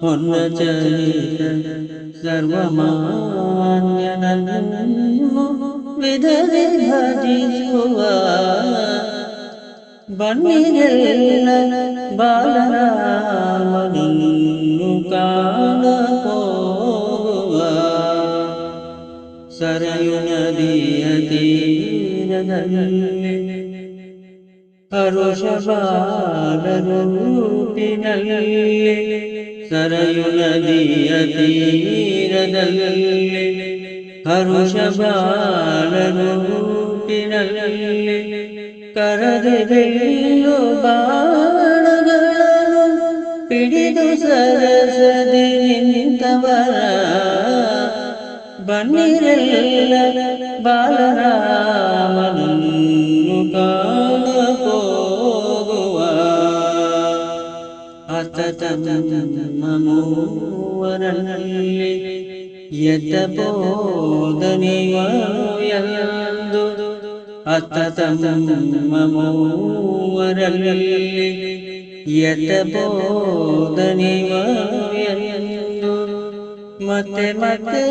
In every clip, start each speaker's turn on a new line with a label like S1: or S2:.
S1: ಹೊನ್ನಚರಿತ ಸರ್ವಮಾನ್ಯನನ್ನು ವಿಧರೆ ಭಜಿಸುವ ಬನ್ನಿಗೆಲ್ಲ ಬಾಲರಾಮನನ್ನು ಕಾಣ ಹೋಗುವ ಸರಯು ನದಿಯ ತೀರದಲ್ಲಿ ಹರುಷ ಬಾಲರೂಪಿನಲ್ಲಿ ಸರಯು ನದಿಯ ತೀರದಲ್ಲಿ ಹರುಷ ಬಾಲರೂಪಿನಲ್ಲಿ ಕರದಿದೆಯೋ ಬಾಣಗಳನ್ನು ಹಿಡಿದು ಸರಸದಿ ನಿಂತವರ ಬನ್ನಿರಲ್ಲ ಬಾಲರಾಮನನ್ನು തതന്നമൂവരങ്ങളിൽ യതബോധനിവയന്തു അതതന്നമൂവരങ്ങളിൽ യതബോധനിവയന്തു മത്തെ മത്തെ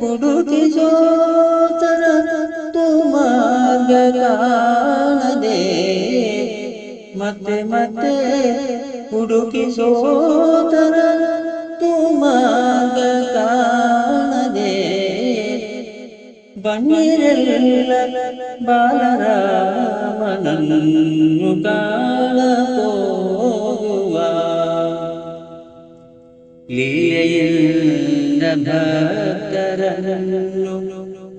S1: കുടുതി ജോതര തുമാർഗ കാണദേ ಮತ್ತೆ ಮತ್ತೆ ಹುಡುಕಿ ಸೋತರ ಮಾರ್ಗ ಕಾಣದೆ ಮತ್ತೆ ಮತ್ತೆ ಹುಡುಕಿ ಸೋತರ ಮಾರ್ಗ ಕಾಣದೆ ಬನ್ನಿರಲ್ಲ ಬಾಲರಾಮನನ್ನು ಕಾಣಪೋಗುವ ಲೀಲೆಯಿಂದ ಭಕ್ತರನ್ನು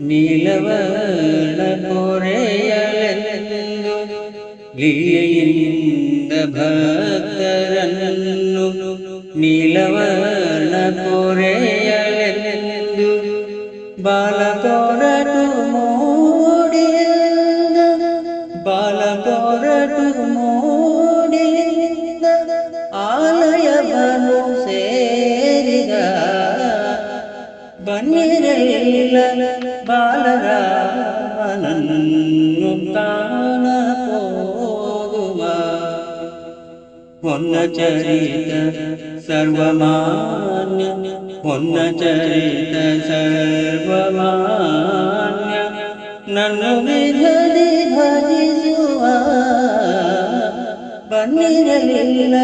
S1: ನೀಲವಳ ಕೊರೆಯಲೆಂದು ലിയയിന്ന ഭക്തരന്നു നീലവർണ പൊരയലെന്തു? ബാലതോരതു മൂടിയെന്ന ബാലതോരതു മൂടിയെന്ന ആലയവനു സേരിക ബന്നിരയില ബാലരാമനന്നു താ ಹೊನ್ನ ಚರಿತ ಸರ್ವಮಾನ್ಯ ಹೊನ್ನ ಚರಿತ ಸರ್ವಮಾನ್ಯ ನನ್ನ ವಿಧದಿ ಭಜಿಸುವ ಬನ್ನಿರಲಿಲ್ಲ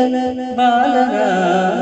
S1: ಬಾಲರಾಮನನ್ನು